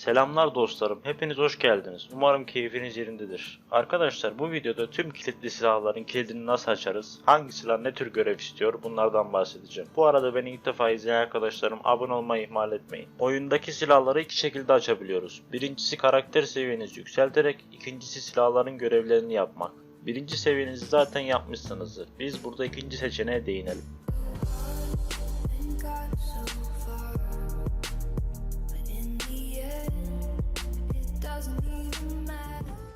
Selamlar dostlarım, hepiniz hoş geldiniz. Umarım keyfiniz yerindedir. Arkadaşlar bu videoda tüm kilitli silahların kilidini nasıl açarız, hangi silah ne tür görev istiyor bunlardan bahsedeceğim. Bu arada beni ilk defa izleyen arkadaşlarım abone olmayı ihmal etmeyin. Oyundaki silahları iki şekilde açabiliyoruz. Birincisi karakter seviyenizi yükselterek, ikincisi silahların görevlerini yapmak. Birinci seviyenizi zaten yapmışsınızdır. Biz burada ikinci seçeneğe değinelim.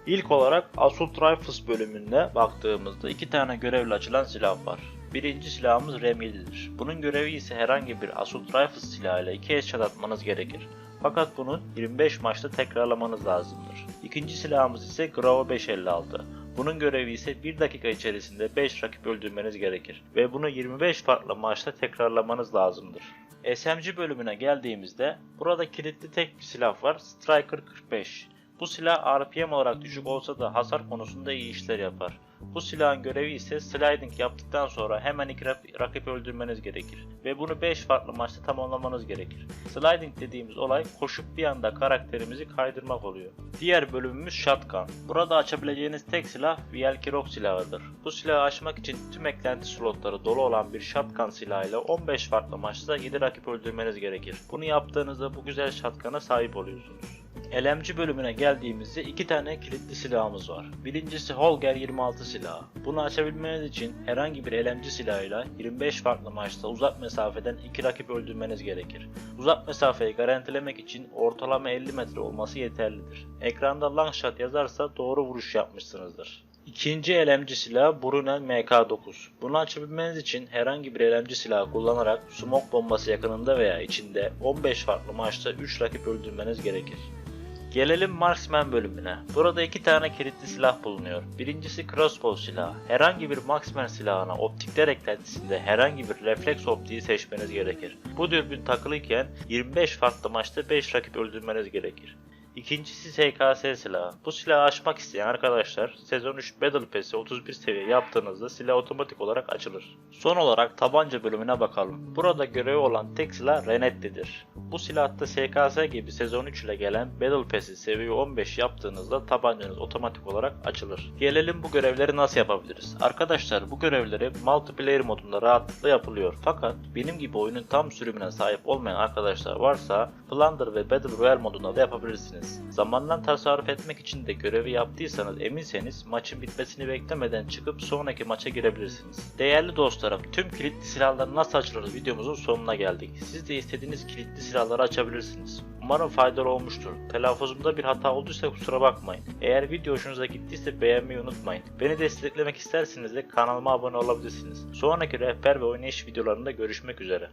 İlk olarak Assault Rifles bölümünde baktığımızda iki tane görevle açılan silah var. Birinci silahımız M7'dir. Bunun görevi ise herhangi bir Assault Rifles silahıyla iki headshot atmanız gerekir. Fakat bunu 25 maçta tekrarlamanız lazımdır. İkinci silahımız ise Grau 556. Bunun görevi ise 1 dakika içerisinde 5 rakip öldürmeniz gerekir ve bunu 25 farklı maçta tekrarlamanız lazımdır. SMG bölümüne geldiğimizde burada kilitli tek bir silah var Striker 45. Bu silah RPM olarak düşük olsa da hasar konusunda iyi işler yapar. Bu silahın görevi ise sliding yaptıktan sonra hemen iki rak- rakip öldürmeniz gerekir ve bunu 5 farklı maçta tamamlamanız gerekir. Sliding dediğimiz olay koşup bir anda karakterimizi kaydırmak oluyor. Diğer bölümümüz Shotgun. Burada açabileceğiniz tek silah VLK Rock silahıdır. Bu silahı açmak için tüm eklenti slotları dolu olan bir Shotgun silahıyla 15 farklı maçta 7 rakip öldürmeniz gerekir. Bunu yaptığınızda bu güzel Shotgun'a sahip oluyorsunuz. LMG bölümüne geldiğimizde iki tane kilitli silahımız var. Birincisi Holger 26 silahı. Bunu açabilmeniz için herhangi bir LMG silahıyla 25 farklı maçta uzak mesafeden iki rakip öldürmeniz gerekir. Uzak mesafeyi garantilemek için ortalama 50 metre olması yeterlidir. Ekranda long shot yazarsa doğru vuruş yapmışsınızdır. İkinci LMG silahı Brunel MK9. Bunu açabilmeniz için herhangi bir LMG silahı kullanarak smoke bombası yakınında veya içinde 15 farklı maçta 3 rakip öldürmeniz gerekir. Gelelim Marksman bölümüne. Burada iki tane kilitli silah bulunuyor. Birincisi crossbow silahı. Herhangi bir Marksman silahına optikler eklentisinde herhangi bir refleks optiği seçmeniz gerekir. Bu dürbün takılıyken 25 farklı maçta 5 rakip öldürmeniz gerekir. İkincisi SKS silahı. Bu silahı açmak isteyen arkadaşlar sezon 3 Battle Pass'i 31 seviye yaptığınızda silah otomatik olarak açılır. Son olarak tabanca bölümüne bakalım. Burada görevi olan tek silah Renetti'dir. Bu silahta SKS gibi sezon 3 ile gelen Battle Pass'i seviye 15 yaptığınızda tabancanız otomatik olarak açılır. Gelelim bu görevleri nasıl yapabiliriz? Arkadaşlar bu görevleri multiplayer modunda rahatlıkla yapılıyor. Fakat benim gibi oyunun tam sürümüne sahip olmayan arkadaşlar varsa Plunder ve Battle Royale modunda da yapabilirsiniz. Zamandan tasarruf etmek için de görevi yaptıysanız eminseniz maçın bitmesini beklemeden çıkıp sonraki maça girebilirsiniz. Değerli dostlarım tüm kilitli silahları nasıl açılır videomuzun sonuna geldik. Siz de istediğiniz kilitli silahları açabilirsiniz. Umarım faydalı olmuştur. Telaffuzumda bir hata olduysa kusura bakmayın. Eğer video hoşunuza gittiyse beğenmeyi unutmayın. Beni desteklemek isterseniz de kanalıma abone olabilirsiniz. Sonraki rehber ve oynayış videolarında görüşmek üzere.